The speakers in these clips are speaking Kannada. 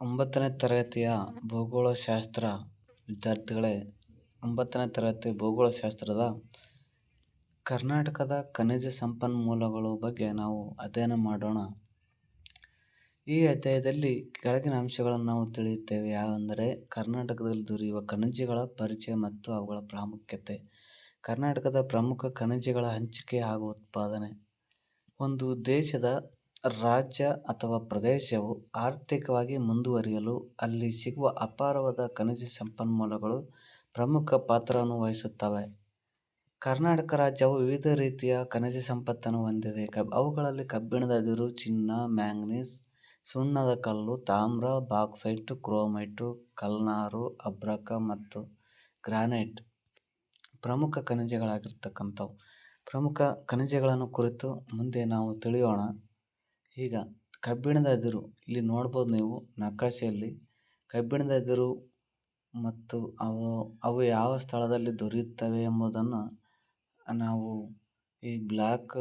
ಒಂಬತ್ತನೇ ತರಗತಿಯ ಭೂಗೋಳಶಾಸ್ತ್ರ ವಿದ್ಯಾರ್ಥಿಗಳೇ, ಒಂಬತ್ತನೇ ತರಗತಿ ಭೂಗೋಳಶಾಸ್ತ್ರದ ಕರ್ನಾಟಕದ ಖನಿಜ ಸಂಪನ್ಮೂಲಗಳು ಬಗ್ಗೆ ನಾವು ಅಧ್ಯಯನ ಮಾಡೋಣ. ಈ ಅಧ್ಯಾಯದಲ್ಲಿ ಕೆಳಗಿನ ಅಂಶಗಳನ್ನು ನಾವು ತಿಳಿಯುತ್ತೇವೆ. ಯಾವೆಂದರೆ, ಕರ್ನಾಟಕದಲ್ಲಿ ದೊರೆಯುವ ಖನಿಜಗಳ ಪರಿಚಯ ಮತ್ತು ಅವುಗಳ ಪ್ರಾಮುಖ್ಯತೆ. ಕರ್ನಾಟಕದ ಪ್ರಮುಖ ಖನಿಜಗಳ ಹಂಚಿಕೆ ಹಾಗೂ ಉತ್ಪಾದನೆ. ಒಂದು ದೇಶದ ರಾಜ್ಯ ಅಥವಾ ಪ್ರದೇಶವು ಆರ್ಥಿಕವಾಗಿ ಮುಂದುವರಿಯಲು ಅಲ್ಲಿ ಸಿಗುವ ಅಪಾರವಾದ ಖನಿಜ ಸಂಪನ್ಮೂಲಗಳು ಪ್ರಮುಖ ಪಾತ್ರವನ್ನು ವಹಿಸುತ್ತವೆ. ಕರ್ನಾಟಕ ರಾಜ್ಯವು ವಿವಿಧ ರೀತಿಯ ಖನಿಜ ಸಂಪತ್ತನ್ನು ಹೊಂದಿದೆ. ಕಬ್, ಅವುಗಳಲ್ಲಿ ಕಬ್ಬಿಣದ ಅದಿರು ಚಿನ್ನ, ಮ್ಯಾಂಗನೀಸ್, ಸುಣ್ಣದ ಕಲ್ಲು, ತಾಮ್ರ, ಬಾಕ್ಸೈಟ್, ಕ್ರೋಮೈಟು, ಕಲ್ನಾರು, ಅಬ್ರಕ ಮತ್ತು ಗ್ರಾನೈಟ್ ಪ್ರಮುಖ ಖನಿಜಗಳಾಗಿರ್ತಕ್ಕಂಥವು. ಪ್ರಮುಖ ಖನಿಜಗಳನ್ನು ಕುರಿತು ಮುಂದೆ ನಾವು ತಿಳಿಯೋಣ. ಈಗ ಕಬ್ಬಿಣದ ಅದಿರು ಇಲ್ಲಿ ನೋಡ್ಬೋದು ನೀವು ನಕಾಶೆಯಲ್ಲಿ ಕಬ್ಬಿಣದ ಅದಿರು ಮತ್ತು ಅವು ಅವು ಯಾವ ಸ್ಥಳದಲ್ಲಿ ದೊರೆಯುತ್ತವೆ ಎಂಬುದನ್ನು ನಾವು ಈ ಬ್ಲ್ಯಾಕ್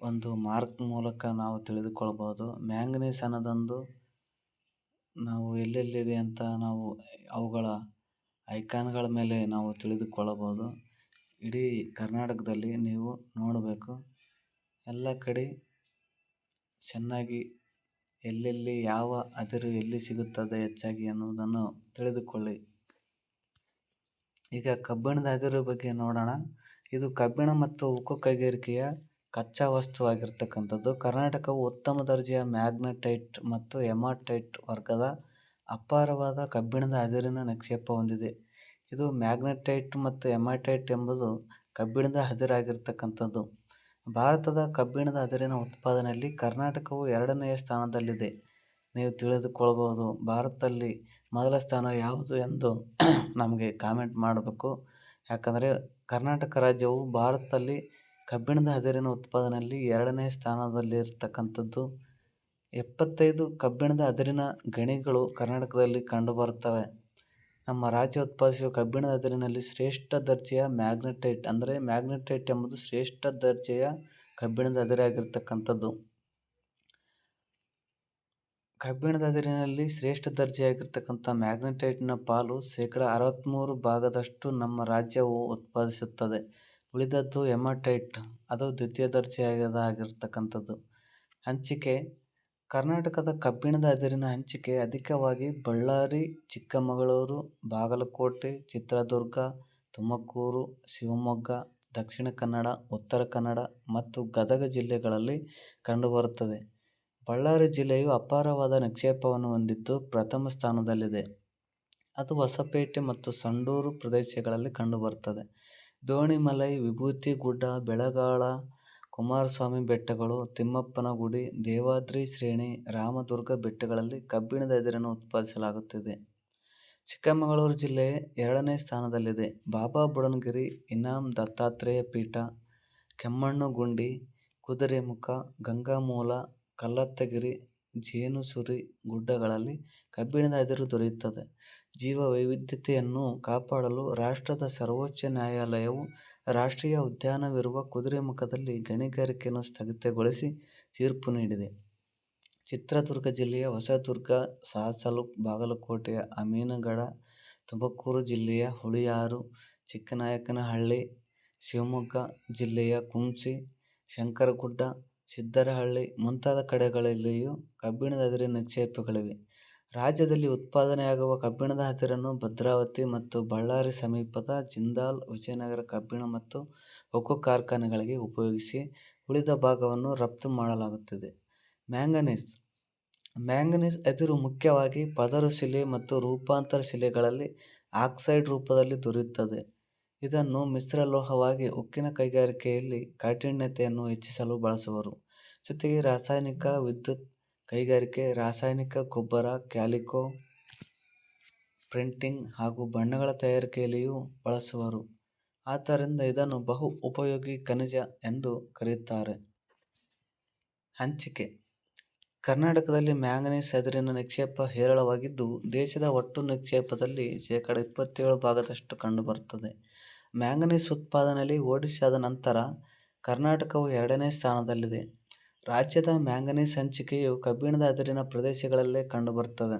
ಒಂದು ಮಾರ್ಕ್ ಮೂಲಕ ನಾವು ತಿಳಿದುಕೊಳ್ಬೋದು. ಮ್ಯಾಂಗನೀಸ್ ಅನ್ನೋದೊಂದು ನಾವು ಎಲ್ಲೆಲ್ಲಿದೆ ಅಂತ ನಾವು ಅವುಗಳ ಐಕಾನ್ಗಳ ಮೇಲೆ ನಾವು ತಿಳಿದುಕೊಳ್ಳಬಹುದು ಇಡೀ ಕರ್ನಾಟಕದಲ್ಲಿ ನೀವು ನೋಡಬೇಕು. ಎಲ್ಲ ಕಡೆ ಚೆನ್ನಾಗಿ ಎಲ್ಲೆಲ್ಲಿ ಯಾವ ಅದಿರು ಎಲ್ಲಿ ಸಿಗುತ್ತದೆ ಹೆಚ್ಚಾಗಿ ಅನ್ನುವುದನ್ನು ತಿಳಿದುಕೊಳ್ಳಿ. ಈಗ ಕಬ್ಬಿಣದ ಅದಿರು ಬಗ್ಗೆ ನೋಡೋಣ. ಇದು ಕಬ್ಬಿಣ ಮತ್ತು ಉಕ್ಕು ಕೈಗಾರಿಕೆಯ ಕಚ್ಚಾ ವಸ್ತುವಾಗಿರ್ತಕ್ಕಂಥದ್ದು ಕರ್ನಾಟಕವು ಉತ್ತಮ ದರ್ಜೆಯ ಮ್ಯಾಗ್ನೆಟೈಟ್ ಮತ್ತು ಎಮಾಟೈಟ್ ವರ್ಗದ ಅಪಾರವಾದ ಕಬ್ಬಿಣದ ಅದಿರಿನ ನಿಕ್ಷೇಪ ಹೊಂದಿದೆ. ಇದು ಮ್ಯಾಗ್ನೆಟೈಟ್ ಮತ್ತು ಎಮಾಟೈಟ್ ಎಂಬುದು ಕಬ್ಬಿಣದ ಅದಿರಾಗಿರ್ತಕ್ಕಂಥದ್ದು. ಭಾರತದ ಕಬ್ಬಿಣದ ಅದಿರಿನ ಉತ್ಪಾದನೆಯಲ್ಲಿ ಕರ್ನಾಟಕವು ಎರಡನೆಯ ಸ್ಥಾನದಲ್ಲಿದೆ. ನೀವು ತಿಳಿದುಕೊಳ್ಳಬಹುದು ಭಾರತದಲ್ಲಿ ಮೊದಲ ಸ್ಥಾನ ಯಾವುದು ಎಂದು ನಮಗೆ ಕಾಮೆಂಟ್ ಮಾಡಬೇಕು. ಯಾಕಂದರೆ ಕರ್ನಾಟಕ ರಾಜ್ಯವು ಭಾರತದಲ್ಲಿ ಕಬ್ಬಿಣದ ಅದಿರಿನ ಉತ್ಪಾದನೆಯಲ್ಲಿ ಎರಡನೇ ಸ್ಥಾನದಲ್ಲಿರ್ತಕ್ಕಂಥದ್ದು. ಎಪ್ಪತ್ತೈದು ಕಬ್ಬಿಣದ ಅದಿರಿನ ಗಣಿಗಳು ಕರ್ನಾಟಕದಲ್ಲಿ ಕಂಡುಬರುತ್ತವೆ. ನಮ್ಮ ರಾಜ್ಯ ಉತ್ಪಾದಿಸುವ ಕಬ್ಬಿಣದ ಅದಿರಿನಲ್ಲಿ ಶ್ರೇಷ್ಠ ದರ್ಜೆಯ ಮ್ಯಾಗ್ನೆಟೈಟ್ ಅಂದರೆ ಮ್ಯಾಗ್ನೆಟೈಟ್ ಎಂಬುದು ಶ್ರೇಷ್ಠ ದರ್ಜೆಯ ಕಬ್ಬಿಣದ ಅದಿರಾಗಿರ್ತಕ್ಕಂಥದ್ದು ಕಬ್ಬಿಣದ ಅದಿರಿನಲ್ಲಿ ಶ್ರೇಷ್ಠ ದರ್ಜೆಯಾಗಿರ್ತಕ್ಕಂಥ ಮ್ಯಾಗ್ನೆಟೈಟ್ನ ಪಾಲು ಶೇಕಡ ಅರವತ್ತ್ಮೂರು ಭಾಗದಷ್ಟು ನಮ್ಮ ರಾಜ್ಯವು ಉತ್ಪಾದಿಸುತ್ತದೆ. ಉಳಿದದ್ದು ಎಮಟೈಟ್ ಅದು ದ್ವಿತೀಯ ದರ್ಜೆಯಾಗಿರ್ತಕ್ಕಂಥದ್ದು ಹಂಚಿಕೆ ಕರ್ನಾಟಕದ ಕಬ್ಬಿಣದ ಅದಿರಿನ ಹಂಚಿಕೆ ಅಧಿಕವಾಗಿ ಬಳ್ಳಾರಿ, ಚಿಕ್ಕಮಗಳೂರು, ಬಾಗಲಕೋಟೆ, ಚಿತ್ರದುರ್ಗ, ತುಮಕೂರು, ಶಿವಮೊಗ್ಗ, ದಕ್ಷಿಣ ಕನ್ನಡ, ಉತ್ತರ ಕನ್ನಡ ಮತ್ತು ಗದಗ ಜಿಲ್ಲೆಗಳಲ್ಲಿ ಕಂಡುಬರುತ್ತದೆ. ಬಳ್ಳಾರಿ ಜಿಲ್ಲೆಯು ಅಪಾರವಾದ ನಿಕ್ಷೇಪವನ್ನು ಹೊಂದಿದ್ದು ಪ್ರಥಮ ಸ್ಥಾನದಲ್ಲಿದೆ. ಅದು ಹೊಸಪೇಟೆ ಮತ್ತು ಸಂಡೂರು ಪ್ರದೇಶಗಳಲ್ಲಿ ಕಂಡುಬರುತ್ತದೆ. ದೋಣಿಮಲೈ ವಿಭೂತಿ ಗುಡ್ಡ ಬೆಳಗಾಳ ಕುಮಾರಸ್ವಾಮಿ ಬೆಟ್ಟಗಳು, ತಿಮ್ಮಪ್ಪನ ಗುಡಿ, ದೇವಾದ್ರಿ ಶ್ರೇಣಿ, ರಾಮದುರ್ಗ ಬೆಟ್ಟಗಳಲ್ಲಿ ಕಬ್ಬಿಣದ ಅದಿರನ್ನು ಉತ್ಪಾದಿಸಲಾಗುತ್ತಿದೆ. ಚಿಕ್ಕಮಗಳೂರು ಜಿಲ್ಲೆ ಎರಡನೇ ಸ್ಥಾನದಲ್ಲಿದೆ. ಬಾಬಾ ಬುಡನ್ಗಿರಿ ಇನಾಂ ದತ್ತಾತ್ರೇಯ ಪೀಠ ಕೆಮ್ಮಣ್ಣುಗುಂಡಿ ಕುದುರೆಮುಖ, ಗಂಗಾಮೂಲ, ಕಲ್ಲತ್ತಗಿರಿ, ಜೇನುಸುರಿ ಗುಡ್ಡಗಳಲ್ಲಿ ಕಬ್ಬಿಣದ ಅದಿರು ದೊರೆಯುತ್ತದೆ. ಜೀವ ವೈವಿಧ್ಯತೆಯನ್ನು ಕಾಪಾಡಲು ರಾಷ್ಟ್ರದ ಸರ್ವೋಚ್ಚ ನ್ಯಾಯಾಲಯವು ರಾಷ್ಟ್ರೀಯ ಉದ್ಯಾನವಿರುವ ಕುದುರೆಮುಖದಲ್ಲಿ ಗಣಿಗಾರಿಕೆಯನ್ನು ಸ್ಥಗಿತಗೊಳಿಸಿ ತೀರ್ಪು ನೀಡಿದೆ. ಚಿತ್ರದುರ್ಗ ಜಿಲ್ಲೆಯ ಹೊಸದುರ್ಗ, ಸಾಸಲು, ಬಾಗಲಕೋಟೆಯ ಅಮೀನಗಡ, ತುಮಕೂರು ಜಿಲ್ಲೆಯ ಹುಳಿಯಾರು, ಚಿಕ್ಕನಾಯಕನಹಳ್ಳಿ, ಶಿವಮೊಗ್ಗ ಜಿಲ್ಲೆಯ ಕುಂಸಿ, ಶಂಕರಗುಡ್ಡ, ಸಿದ್ದರಹಳ್ಳಿ ಮುಂತಾದ ಕಡೆಗಳಲ್ಲಿಯೂ ಕಬ್ಬಿಣದ ಅದಿರಿನ ನಿಕ್ಷೇಪಗಳಿವೆ. ರಾಜ್ಯದಲ್ಲಿ ಉತ್ಪಾದನೆಯಾಗುವ ಕಬ್ಬಿಣದ ಅದಿರನ್ನು ಭದ್ರಾವತಿ ಮತ್ತು ಬಳ್ಳಾರಿ ಸಮೀಪದ ಜಿಂದಾಲ್, ವಿಜಯನಗರ ಕಬ್ಬಿಣ ಮತ್ತು ಉಕ್ಕು ಕಾರ್ಖಾನೆಗಳಿಗೆ ಉಪಯೋಗಿಸಿ ಉಳಿದ ಭಾಗವನ್ನು ರಫ್ತು ಮಾಡಲಾಗುತ್ತದೆ. ಮ್ಯಾಂಗನೀಸ್ ಮ್ಯಾಂಗನೀಸ್ ಅದಿರು ಮುಖ್ಯವಾಗಿ ಪದರು ಶಿಲೆ ಮತ್ತು ರೂಪಾಂತರ ಶಿಲೆಗಳಲ್ಲಿ ಆಕ್ಸೈಡ್ ರೂಪದಲ್ಲಿ ದೊರೆಯುತ್ತದೆ. ಇದನ್ನು ಮಿಶ್ರಲೋಹವಾಗಿ ಉಕ್ಕಿನ ಕೈಗಾರಿಕೆಯಲ್ಲಿ ಕಾಠಿಣ್ಯತೆಯನ್ನು ಹೆಚ್ಚಿಸಲು ಬಳಸುವರು. ಜೊತೆಗೆ ರಾಸಾಯನಿಕ ವಿದ್ಯುತ್ ಕೈಗಾರಿಕೆ, ರಾಸಾಯನಿಕ, ಗೊಬ್ಬರ, ಕ್ಯಾಲಿಕೋ, ಪ್ರಿಂಟಿಂಗ್ ಹಾಗೂ ಬಣ್ಣಗಳ ತಯಾರಿಕೆಯಲ್ಲಿಯೂ ಬಳಸುವರು. ಆದ್ದರಿಂದ ಇದನ್ನು ಬಹು ಉಪಯೋಗಿ ಖನಿಜ ಎಂದು ಕರೆಯುತ್ತಾರೆ. ಹಂಚಿಕೆ. ಕರ್ನಾಟಕದಲ್ಲಿ ಮ್ಯಾಂಗನೀಸ್ ಅದಿರಿನ ನಿಕ್ಷೇಪ ಹೇರಳವಾಗಿದ್ದು, ದೇಶದ ಒಟ್ಟು ನಿಕ್ಷೇಪದಲ್ಲಿ ಶೇಕಡ ಇಪ್ಪತ್ತೇಳು ಭಾಗದಷ್ಟು ಕಂಡುಬರುತ್ತದೆ. ಮ್ಯಾಂಗನೀಸ್ ಉತ್ಪಾದನೆಯಲ್ಲಿ ಒಡಿಶಾದ ನಂತರ ಕರ್ನಾಟಕವು ಎರಡನೇ ಸ್ಥಾನದಲ್ಲಿದೆ. ರಾಜ್ಯದ ಮ್ಯಾಂಗನೀಸ್ ಹಂಚಿಕೆಯು ಕಬ್ಬಿಣದ ಅದಿರಿನ ಪ್ರದೇಶಗಳಲ್ಲೇ ಕಂಡುಬರುತ್ತದೆ.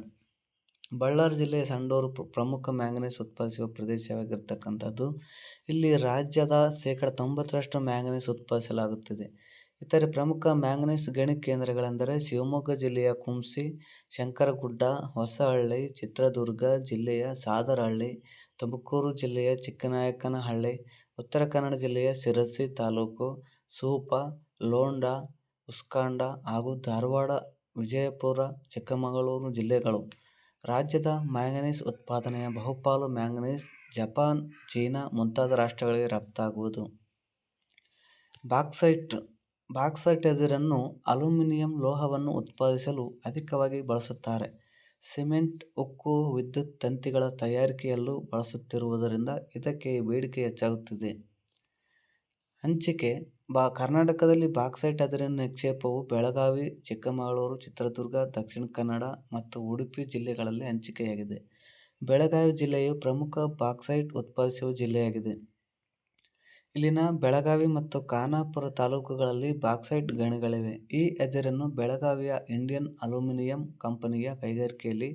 ಬಳ್ಳಾರಿ ಜಿಲ್ಲೆಯ ಸಂಡೂರು ಪ್ರಮುಖ ಮ್ಯಾಂಗನೀಸ್ ಉತ್ಪಾದಿಸುವ ಪ್ರದೇಶವಾಗಿರ್ತಕ್ಕಂಥದ್ದು. ಇಲ್ಲಿ ರಾಜ್ಯದ ಶೇಕಡ ತೊಂಬತ್ತರಷ್ಟು ಮ್ಯಾಂಗನೀಸ್ ಉತ್ಪಾದಿಸಲಾಗುತ್ತಿದೆ. ಇತರೆ ಪ್ರಮುಖ ಮ್ಯಾಂಗನೀಸ್ ಗಣಿ ಕೇಂದ್ರಗಳೆಂದರೆ ಶಿವಮೊಗ್ಗ ಜಿಲ್ಲೆಯ ಕುಂಸಿ, ಶಂಕರಗುಡ್ಡ, ಹೊಸಹಳ್ಳಿ, ಚಿತ್ರದುರ್ಗ ಜಿಲ್ಲೆಯ ಸಾದರಹಳ್ಳಿ, ತುಮಕೂರು ಜಿಲ್ಲೆಯ ಚಿಕ್ಕನಾಯಕನಹಳ್ಳಿ, ಉತ್ತರ ಕನ್ನಡ ಜಿಲ್ಲೆಯ ಶಿರಸಿ ತಾಲೂಕು, ಸೂಪ, ಲೋಂಡ ಉಸ್ಕಾಂಡ ಹಾಗೂ ಧಾರವಾಡ, ವಿಜಯಪುರ, ಚಿಕ್ಕಮಗಳೂರು ಜಿಲ್ಲೆಗಳು. ರಾಜ್ಯದ ಮ್ಯಾಂಗನೀಸ್ ಉತ್ಪಾದನೆಯ ಬಹುಪಾಲು ಮ್ಯಾಂಗನೀಸ್, ಜಪಾನ್, ಚೀನಾ ಮುಂತಾದ ರಾಷ್ಟ್ರಗಳಿಗೆ ರಫ್ತಾಗುವುದು. ಬಾಕ್ಸೈಟ್ ಬಾಕ್ಸೈಟ್ ಎದುರನ್ನು ಅಲ್ಯೂಮಿನಿಯಂ ಲೋಹವನ್ನು ಉತ್ಪಾದಿಸಲು ಅಧಿಕವಾಗಿ ಬಳಸುತ್ತಾರೆ. ಸಿಮೆಂಟ್, ಉಕ್ಕು, ವಿದ್ಯುತ್ ತಂತಿಗಳ ತಯಾರಿಕೆಯಲ್ಲೂ ಬಳಸುತ್ತಿರುವುದರಿಂದ ಇದಕ್ಕೆ ಬೇಡಿಕೆ ಹೆಚ್ಚಾಗುತ್ತಿದೆ. ಹಂಚಿಕೆ. ಬಾ, ಕರ್ನಾಟಕದಲ್ಲಿ ಬಾಕ್ಸೈಟ್ ಅದಿರಿನ ನಿಕ್ಷೇಪವು ಬೆಳಗಾವಿ, ಚಿಕ್ಕಮಗಳೂರು, ಚಿತ್ರದುರ್ಗ, ದಕ್ಷಿಣ ಕನ್ನಡ ಮತ್ತು ಉಡುಪಿ ಜಿಲ್ಲೆಗಳಲ್ಲಿ ಹಂಚಿಕೆಯಾಗಿದೆ. ಬೆಳಗಾವಿ ಜಿಲ್ಲೆಯು ಪ್ರಮುಖ ಬಾಕ್ಸೈಟ್ ಉತ್ಪಾದಿಸುವ ಜಿಲ್ಲೆಯಾಗಿದೆ. ಇಲ್ಲಿನ ಬೆಳಗಾವಿ ಮತ್ತು ಖಾನಾಪುರ ತಾಲೂಕುಗಳಲ್ಲಿ ಬಾಕ್ಸೈಟ್ ಗಣಿಗಳಿವೆ. ಈ ಅದಿರನ್ನು ಬೆಳಗಾವಿಯ ಇಂಡಿಯನ್ ಅಲ್ಯೂಮಿನಿಯಂ ಕಂಪನಿಯ ಕೈಗಾರಿಕೆಯಲ್ಲಿ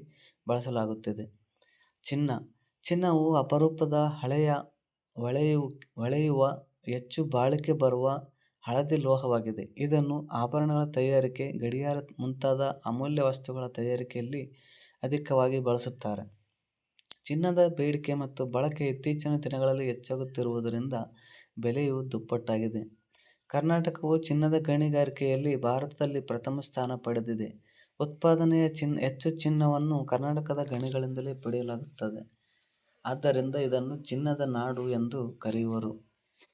ಬಳಸಲಾಗುತ್ತಿದೆ. ಚಿನ್ನ. ಚಿನ್ನವು ಅಪರೂಪದ ಹಳೆಯ ಹೊಳೆಯು ಹೊಳೆಯುವ ಹೆಚ್ಚು ಬಾಳಿಕೆ ಬರುವ ಹಳದಿ ಲೋಹವಾಗಿದೆ. ಇದನ್ನು ಆಭರಣಗಳ ತಯಾರಿಕೆ, ಗಡಿಯಾರ ಮುಂತಾದ ಅಮೂಲ್ಯ ವಸ್ತುಗಳ ತಯಾರಿಕೆಯಲ್ಲಿ ಅಧಿಕವಾಗಿ ಬಳಸುತ್ತಾರೆ. ಚಿನ್ನದ ಬೇಡಿಕೆ ಮತ್ತು ಬಳಕೆ ಇತ್ತೀಚಿನ ದಿನಗಳಲ್ಲಿ ಹೆಚ್ಚಾಗುತ್ತಿರುವುದರಿಂದ ಬೆಲೆಯು ದುಪ್ಪಟ್ಟಾಗಿದೆ. ಕರ್ನಾಟಕವು ಚಿನ್ನದ ಗಣಿಗಾರಿಕೆಯಲ್ಲಿ ಭಾರತದಲ್ಲಿ ಪ್ರಥಮ ಸ್ಥಾನ ಪಡೆದಿದೆ. ಉತ್ಪಾದನೆಯ ಚಿನ್ನ ಹೆಚ್ಚು ಚಿನ್ನವನ್ನು ಕರ್ನಾಟಕದ ಗಣಿಗಳಿಂದಲೇ ಪಡೆಯಲಾಗುತ್ತದೆ. ಆದ್ದರಿಂದ ಇದನ್ನು ಚಿನ್ನದ ನಾಡು ಎಂದು ಕರೆಯುವರು.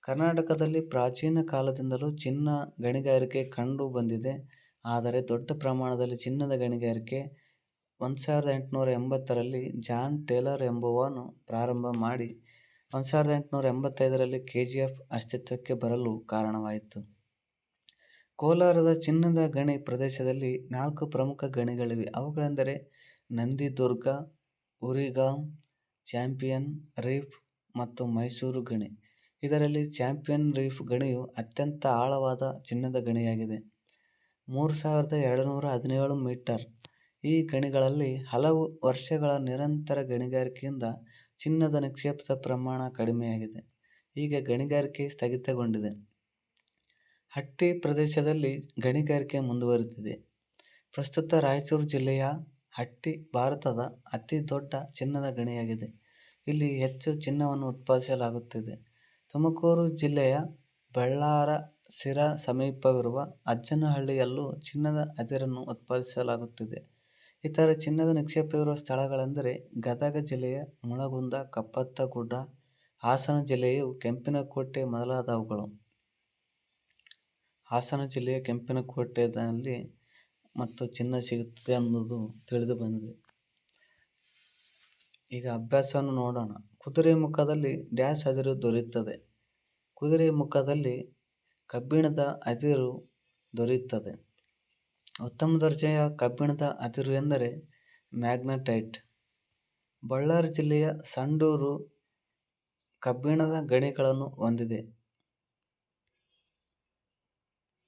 ಕರ್ನಾಟಕದಲ್ಲಿ ಪ್ರಾಚೀನ ಕಾಲದಿಂದಲೂ ಚಿನ್ನ ಗಣಿಗಾರಿಕೆ ಕಂಡು ಬಂದಿದೆ. ಆದರೆ ದೊಡ್ಡ ಪ್ರಮಾಣದಲ್ಲಿ ಚಿನ್ನದ ಗಣಿಗಾರಿಕೆ ಒಂದು ಸಾವಿರದ ಎಂಟುನೂರ ಎಂಬತ್ತರಲ್ಲಿ ಜಾನ್ ಟೇಲರ್ ಎಂಬುವನು ಪ್ರಾರಂಭ ಮಾಡಿ ಒಂದು ಸಾವಿರದ ಎಂಟುನೂರ ಎಂಬತ್ತೈದರಲ್ಲಿ ಕೆ ಜಿ ಎಫ್ ಅಸ್ತಿತ್ವಕ್ಕೆ ಬರಲು ಕಾರಣವಾಯಿತು. ಕೋಲಾರದ ಚಿನ್ನದ ಗಣಿ ಪ್ರದೇಶದಲ್ಲಿ ನಾಲ್ಕು ಪ್ರಮುಖ ಗಣಿಗಳಿವೆ. ಅವುಗಳೆಂದರೆ ನಂದಿದುರ್ಗ, ಉರಿಗಾಂ, ಚಾಂಪಿಯನ್, ರೀಫ್ ಮತ್ತು ಮೈಸೂರು ಗಣಿ. ಇದರಲ್ಲಿ ಚಾಂಪಿಯನ್ ರೀಫ್ ಗಣಿಯು ಅತ್ಯಂತ ಆಳವಾದ ಚಿನ್ನದ ಗಣಿಯಾಗಿದೆ. ಮೂರು ಸಾವಿರದ ಎರಡುನೂರ ಹದಿನೇಳು ಮೀಟರ್. ಈ ಗಣಿಗಳಲ್ಲಿ ಹಲವು ವರ್ಷಗಳ ನಿರಂತರ ಗಣಿಗಾರಿಕೆಯಿಂದ ಚಿನ್ನದ ನಿಕ್ಷೇಪದ ಪ್ರಮಾಣ ಕಡಿಮೆಯಾಗಿದೆ. ಈಗ ಗಣಿಗಾರಿಕೆ ಸ್ಥಗಿತಗೊಂಡಿದೆ. ಹಟ್ಟಿ ಪ್ರದೇಶದಲ್ಲಿ ಗಣಿಗಾರಿಕೆ ಮುಂದುವರೆದಿದೆ. ಪ್ರಸ್ತುತ ರಾಯಚೂರು ಜಿಲ್ಲೆಯ ಹಟ್ಟಿ ಭಾರತದ ಅತಿ ದೊಡ್ಡ ಚಿನ್ನದ ಗಣಿಯಾಗಿದೆ. ಇಲ್ಲಿ ಹೆಚ್ಚು ಚಿನ್ನವನ್ನು ಉತ್ಪಾದಿಸಲಾಗುತ್ತಿದೆ. ತುಮಕೂರು ಜಿಲ್ಲೆಯ ಬಳ್ಳಾರಸಿರ ಸಮೀಪವಿರುವ ಅಜ್ಜನಹಳ್ಳಿಯಲ್ಲೂ ಚಿನ್ನದ ಅದಿರನ್ನು ಉತ್ಪಾದಿಸಲಾಗುತ್ತಿದೆ. ಇತರ ಚಿನ್ನದ ನಿಕ್ಷೇಪವಿರುವ ಸ್ಥಳಗಳೆಂದರೆ ಗದಗ ಜಿಲ್ಲೆಯ ಮುಳಗುಂದ, ಕಪ್ಪತ್ತಗುಡ್ಡ, ಹಾಸನ ಜಿಲ್ಲೆಯ ಕೆಂಪಿನಕೋಟೆ ಮೊದಲಾದವುಗಳು. ಹಾಸನ ಜಿಲ್ಲೆಯ ಕೆಂಪಿನಕೋಟೆಯಲ್ಲಿ ಮತ್ತು ಚಿನ್ನ ಸಿಗುತ್ತದೆ ಅನ್ನೋದು ತಿಳಿದು ಬಂದಿದೆ. ಈಗ ಅಭ್ಯಾಸವನ್ನು ನೋಡೋಣ. ಕುದುರೆ ಮುಖದಲ್ಲಿ ಡ್ಯಾಶ್ ಅದಿರು ದೊರೆಯುತ್ತದೆ. ಕುದುರೆ ಮುಖದಲ್ಲಿ ಕಬ್ಬಿಣದ ಅದಿರು ದೊರೆಯುತ್ತದೆ. ಉತ್ತಮ ದರ್ಜೆಯ ಕಬ್ಬಿಣದ ಅದಿರು ಎಂದರೆ ಮ್ಯಾಗ್ನೆಟೈಟ್. ಬಳ್ಳಾರಿ ಜಿಲ್ಲೆಯ ಸಂಡೂರು ಕಬ್ಬಿಣದ ಗಣಿಗಳನ್ನು ಹೊಂದಿದೆ.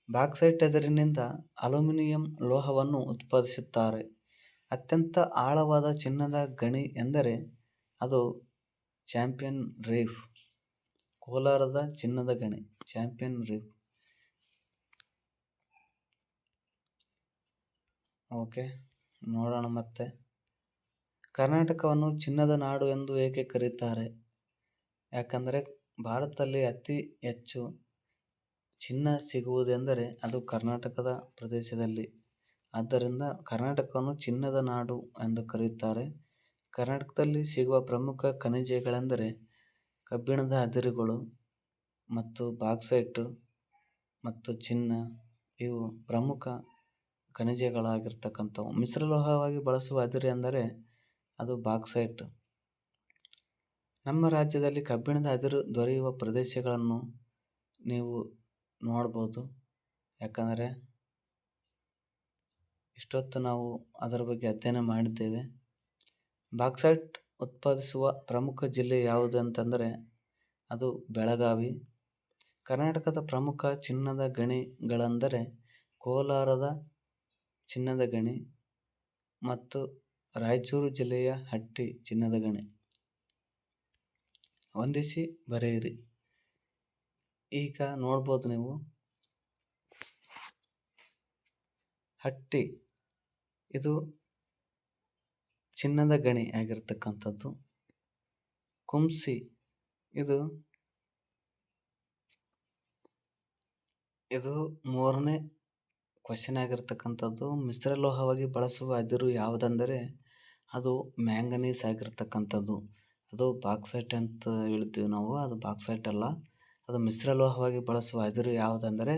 ಬಾಕ್ಸೈಟ್ ಅದಿರಿನಿಂದ ಅಲ್ಯೂಮಿನಿಯಂ ಲೋಹವನ್ನು ಉತ್ಪಾದಿಸುತ್ತಾರೆ. ಅತ್ಯಂತ ಆಳವಾದ ಚಿನ್ನದ ಗಣಿ ಎಂದರೆ ಅದು ಚಾಂಪಿಯನ್ ರೀಫ್, ಕೋಲಾರದ ಚಿನ್ನದ ಗಣಿ, ಚಾಂಪಿಯನ್ ರೀಫ್. ಓಕೆ ನೋಡೋಣ ಮತ್ತೆ. ಕರ್ನಾಟಕವನ್ನು ಚಿನ್ನದ ನಾಡು ಎಂದು ಏಕೆ ಕರೆಯುತ್ತಾರೆ ಯಾಕಂದರೆ ಭಾರತದಲ್ಲಿ ಅತಿ ಹೆಚ್ಚು ಚಿನ್ನ ಸಿಗುವುದೆಂದರೆ ಅದು ಕರ್ನಾಟಕದ ಪ್ರದೇಶದಲ್ಲಿ. ಆದ್ದರಿಂದ ಕರ್ನಾಟಕವನ್ನು ಚಿನ್ನದ ನಾಡು ಎಂದು ಕರೆಯುತ್ತಾರೆ ಕರ್ನಾಟಕದಲ್ಲಿ ಸಿಗುವ ಪ್ರಮುಖ ಖನಿಜಗಳೆಂದರೆ ಕಬ್ಬಿಣದ ಅದಿರುಗಳು ಮತ್ತು ಬಾಕ್ಸೈಟು ಮತ್ತು ಚಿನ್ನ, ಇವು ಪ್ರಮುಖ ಖನಿಜಗಳಾಗಿರ್ತಕ್ಕಂಥವು. ಮಿಶ್ರಲೋಹವಾಗಿ ಬಳಸುವ ಅದಿರು ಎಂದರೆ ಅದು ಬಾಕ್ಸೈಟ್. ನಮ್ಮ ರಾಜ್ಯದಲ್ಲಿ ಕಬ್ಬಿಣದ ಅದಿರು ದೊರೆಯುವ ಪ್ರದೇಶಗಳನ್ನು ನೀವು ನೋಡ್ಬೋದು. ಯಾಕಂದರೆ ಇಷ್ಟೊತ್ತು ನಾವು ಅದರ ಬಗ್ಗೆ ಅಧ್ಯಯನ ಮಾಡಿದ್ದೇವೆ. ಬಾಕ್ಸೈಟ್ ಉತ್ಪಾದಿಸುವ ಪ್ರಮುಖ ಜಿಲ್ಲೆ ಯಾವುದು ಅಂತಂದರೆ ಅದು ಬೆಳಗಾವಿ. ಕರ್ನಾಟಕದ ಪ್ರಮುಖ ಚಿನ್ನದ ಗಣಿಗಳೆಂದರೆ ಕೋಲಾರದ ಚಿನ್ನದ ಗಣಿ ಮತ್ತು ರಾಯಚೂರು ಜಿಲ್ಲೆಯ ಹಟ್ಟಿ ಚಿನ್ನದ ಗಣಿ. ಹೊಂದಿಸಿ ಬರೆಯಿರಿ. ಈಗ ನೋಡ್ಬೋದು ನೀವು. ಹಟ್ಟಿ, ಇದು ಚಿನ್ನದ ಗಣಿ ಆಗಿರ್ತಕ್ಕಂಥದ್ದು. ಕುಂಸಿ ಇದು ಇದು ಮೂರನೇ ಕ್ವಶನ್ ಆಗಿರ್ತಕ್ಕಂಥದ್ದು. ಮಿಶ್ರಲೋಹವಾಗಿ ಬಳಸುವ ಅದಿರು ಯಾವುದಂದರೆ ಅದು ಮ್ಯಾಂಗನೀಸ್ ಆಗಿರ್ತಕ್ಕಂಥದ್ದು. ಅದು ಬಾಕ್ಸೈಟ್ ಅಂತ ಹೇಳ್ತೀವಿ ನಾವು. ಅದು ಬಾಕ್ಸೈಟ್ ಅಲ್ಲ. ಅದು ಮಿಶ್ರಲೋಹವಾಗಿ ಬಳಸುವ ಅದಿರು ಯಾವುದಂದರೆ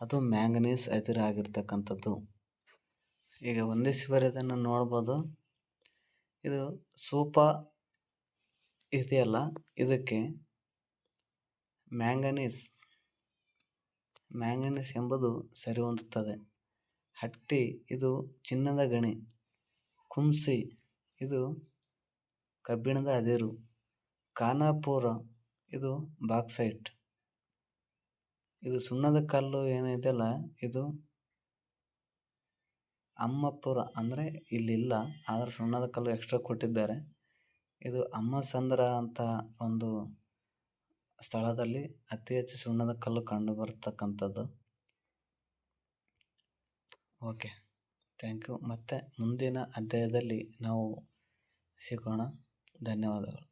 ಅದು ಮ್ಯಾಂಗನೀಸ್ ಅದಿರು ಆಗಿರ್ತಕ್ಕಂಥದ್ದು ಈಗ ಒಂದೇ ಸ್ವರ್ಯೋದನ್ನು ನೋಡ್ಬೋದು. ಇದು ಸೂಪ ಇದೆಯಲ್ಲ, ಇದಕ್ಕೆ ಮ್ಯಾಂಗನೀಸ್ ಮ್ಯಾಂಗನೀಸ್ ಎಂಬುದು ಸರಿ ಹೊಂದುತ್ತದೆ. ಹಟ್ಟಿ, ಇದು ಚಿನ್ನದ ಗಣಿ. ಕುಂಸಿ, ಇದು ಕಬ್ಬಿಣದ ಅದಿರು. ಖಾನಾಪುರ, ಇದು ಬಾಕ್ಸೈಟ್. ಇದು ಸುಣ್ಣದ ಕಲ್ಲು ಏನಿದೆಯಲ್ಲ ಇದು ಅಮ್ಮಪುರ ಅಂದರೆ ಇಲ್ಲಿಲ್ಲ, ಆದರೆ ಸುಣ್ಣದ ಕಲ್ಲು ಎಕ್ಸ್ಟ್ರಾ ಕೊಟ್ಟಿದ್ದಾರೆ. ಇದು ಅಮ್ಮಸಂದ್ರ ಅಂತ ಒಂದು ಸ್ಥಳದಲ್ಲಿ ಅತಿ ಹೆಚ್ಚು ಸುಣ್ಣದ ಕಲ್ಲು ಕಂಡು ಬರತಕ್ಕಂಥದ್ದು ಓಕೆ ಥ್ಯಾಂಕ್ ಯು ಮತ್ತು ಮುಂದಿನ ಅಧ್ಯಾಯದಲ್ಲಿ ನಾವು ಸಿಗೋಣ. ಧನ್ಯವಾದಗಳು.